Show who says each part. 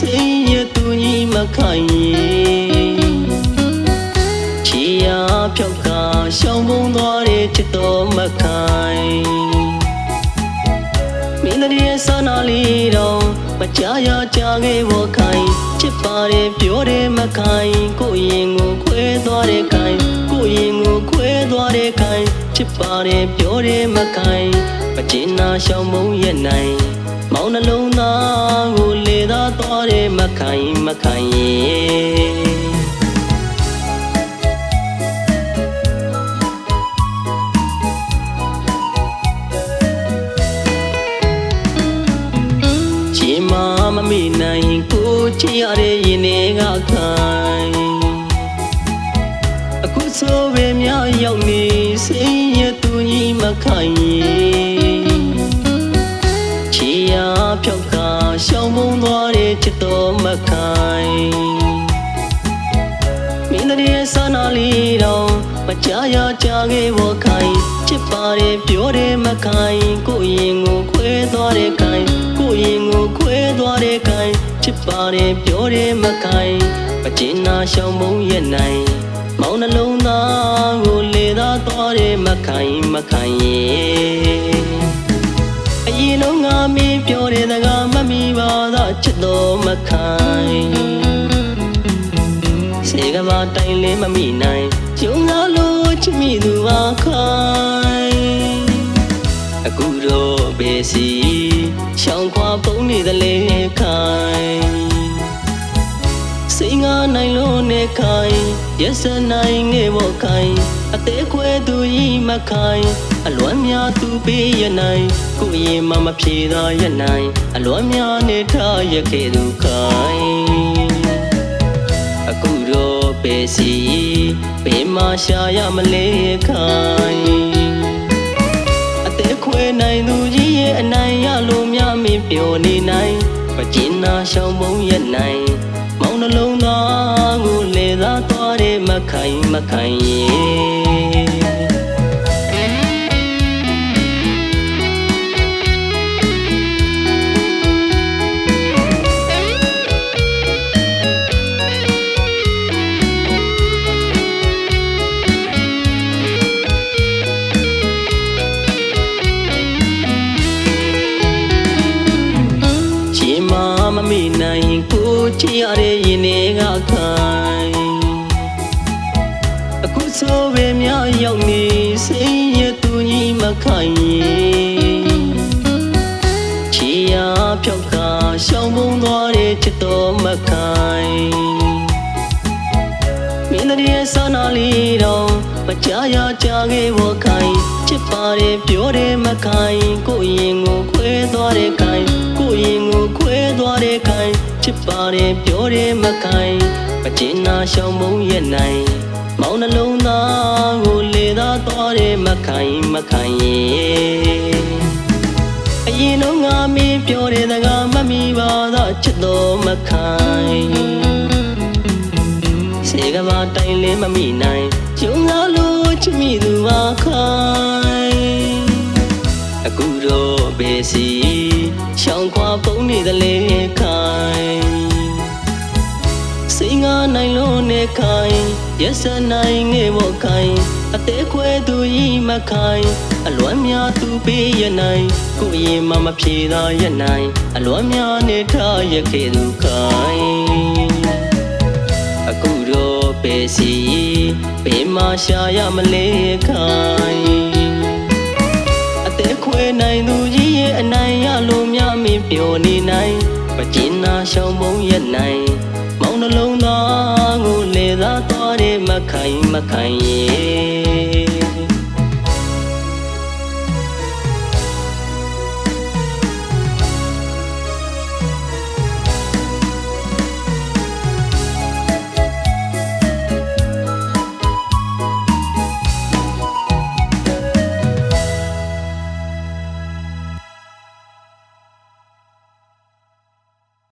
Speaker 1: ဆင်းရဲသူကြီးမခိုင်ရင်ချီယာဖြောက်ကရှောင်းပုံသွားတဲ့ချစ်တော်မခိုင်မင်းတို့ရဲ့စာနာလေးတော့မချာရချာခဲ့ဘောခိုင်ချစ်ပါတယ်ပြောတယ်မခိုင်ကိုရင်ကိုခွဲသွားတဲ့ခိုင်ကိုရင်ကိုခွဲသွားတဲ့ခိုင်ချစ်ပါတယ်ပြောတယ်မခိုင်မကျင်နာရှောင်းမုံရဲ့နိုင်မောင်နှလုံးသားကိုလေ တယ်မခိုင်မခိုင်ရဲ့ချီမမမိနိုင်ကိုချစ်ရတဲ့ရင်တွေကခိုင်အခုဆိုပဲများရောက်နေစိတ်ရသူကြီးမခိုင် ချစ်တော်မခိုင်မင်းတို့ရဲ့ဆန္ဒလေးတော့မကြရကြခဲ့ဘောခိုင်ချစ်ပါတယ်ပြောတယ်မခိုင်ကိုရင်ကိုခွဲသွားတဲ့ခိုင်ကိုရင်ကိုခွဲသွားတဲ့ခိုင်ချစ်ပါတယ်ပြောတယ်မခိုင်မကျင်နာရှောင်မုံရဲ့နိုင်မောင်နှလုံးသားကိုလေသာသွားတယ်မခိုင်မခိုင်ရဲ့အ ရင်လုံးငါမင်းပြောတဲ့စကားမမိပါသာချစ်တော်မခိုင်စေကဘာတိုင်လေးမမိနိုင်ကျုံလာလို့ချစ်မိသူပါခိုင်အခုတော့ဘေးစီရှောင်းခွာပုံနေသလဲခိုင်စိတ်ငါနိုင်လို့နေခိုင်ရက်စနိုင်ငယ်ဖို့ခိုင် အသေးခွဲသူကြီးမခိုင်အလွမ်းများသူပေးရနိုင်ကိုရင်မမဖြေသာရနိုင်အလွမ်းများနေထားရခဲ့သူခိုင်အခုတော့ပဲစီဘယ်မှာရှာရမလဲခိုင်အသေးခွဲနိုင်သူကြီးရဲ့အနိုင်ရလို့များမင်းပြောနေနိုင်မကျင်နာရှောင်းမုံရဲ့နိုင်မောင်နှလုံးသားကိုလေသာသွားတဲ့မခိုင်မခိုင်ရဲ့ ချစ်ရတဲ့ရင်တွေကခိုင်အခုဆိုပဲများရောက်နေစိတ်ရသူကြီးမခိုင်ချီရဖြောက်ကရှောင်းပုံသွားတဲ့ချစ်တော်မခိုင်မင်းတို့ရဲ့ဆန္ဒလေးတော့မကြရကြခဲ့ဘောခိုင်ချစ်ပါတယ်ပြောတယ်မခိုင်ကိုရင်ကိုခွဲသွားတဲ့ခိုင်ကိုရင်ကိုခွဲသွားတဲ့ခိုင် ချစ်ပါတယ်ပြောတယ်မခိုင်မကျင်နာရှောင်းမုံရဲ့နိုင်မောင်နှလုံးသားကိုလေသာသွားတယ်မခိုင်မခိုင်ရဲ့အရင်တော့ငါမင်းပြောတဲ့စကားမမိပါသာချစ်တော်မခိုင်စေကဘာတိုင်လေးမမိနိုင်ကျုံလာလို့ချစ်မိသူပါခိုင်အခုတော့ဘေးစီရှောင်းခွာပုံနေသလဲခိုင်စိတ် ငါနိုင်လို့နေခိုင်ရက်စနိုင်ငယ်ဖို့ခိုင်အသေးခွဲသူကြီးမခိုင်အလွမ်းများသူပေးရနိုင်ကိုရင်မမဖြေသာရနိုင်အလွမ်းများနေထားရခဲ့သူခိုင်အခုတော့ပဲစီဘယ်မှာရှာရမလဲခိုင်အသေးခွဲနိုင်သူကြီးရဲ့အနိုင်ရလို့များမင်းပြောနေနိုင်မကျင်နာရှောင်းမုံရဲ့နိုင် မောင်နှလုံး